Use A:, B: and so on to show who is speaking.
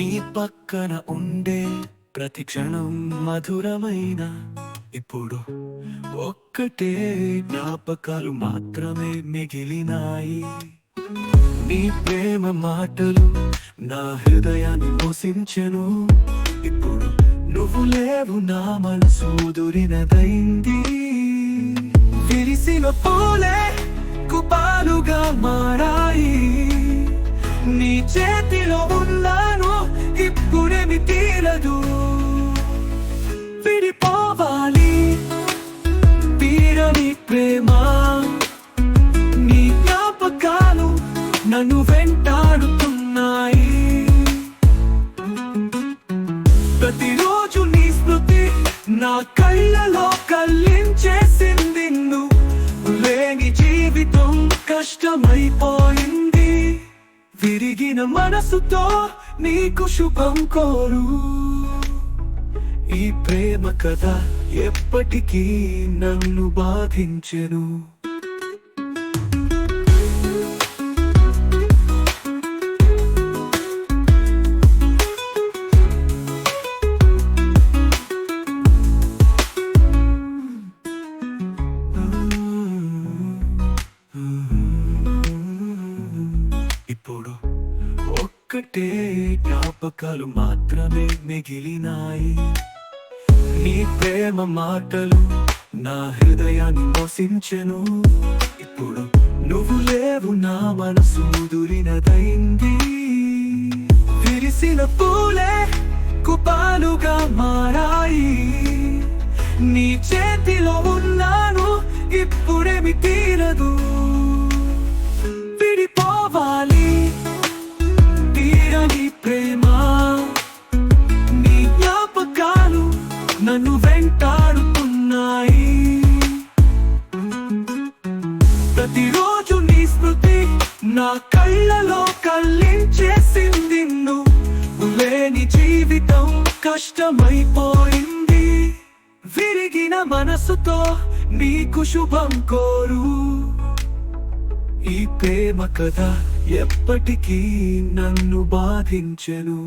A: నీ పక్కన ఉండే ప్రతి క్షణం మధురమైన. ఇప్పుడు ఒక్కటే జ్ఞాపకాలు మాత్రమే మిగిలినాయి. నీ ప్రేమ మాటలు నా హృదయాన్ని మోసించెను. ఇప్పుడు నువ్వు లేవు నా మనసు దొరినదైంది విరిసిన పూలే కుపాలుగా మారా తీరదు విడిపోవాలి. తీరని ప్రేమ. నీ జ్ఞాపకాలు నన్ను వెంటాడుతున్నాయి. ప్రతిరోజు నీ స్మృతి నా కళ్ళలో కల్లించేసింది నువ్వు లేని జీవితం కష్టమైపోయి విరిగిన మనసుతో నీకు శుభం కోరు. ఈ ప్రేమ కథ ఎప్పటికీ నన్ను బాధించెను. ఒక్కటే జ్ఞాపకాలు మాత్రమే మిగిలినాయి. నీ ప్రేమ మాటలు నా హృదయాన్ని మోసించెను. ఇప్పుడు నువ్వు లేవు నా మనసు ముదురినదైంది. విరిసిన పూలే కుపాలుగా మారాయి. నీ చేతిలో ఉన్నాను ఇప్పుడేమి తీరదు. నన్ను వెంటాడుతున్నాయి. ప్రతిరోజు నీ స్మృతి నా కళ్ళలో కళ్ళించేసింది నువ్వు లేని జీవితం కష్టమైపోయింది. విరిగిన మనసుతో నీకు శుభం కోరు. ఈ ప్రేమ కథ ఎప్పటికీ నన్ను బాధించెను.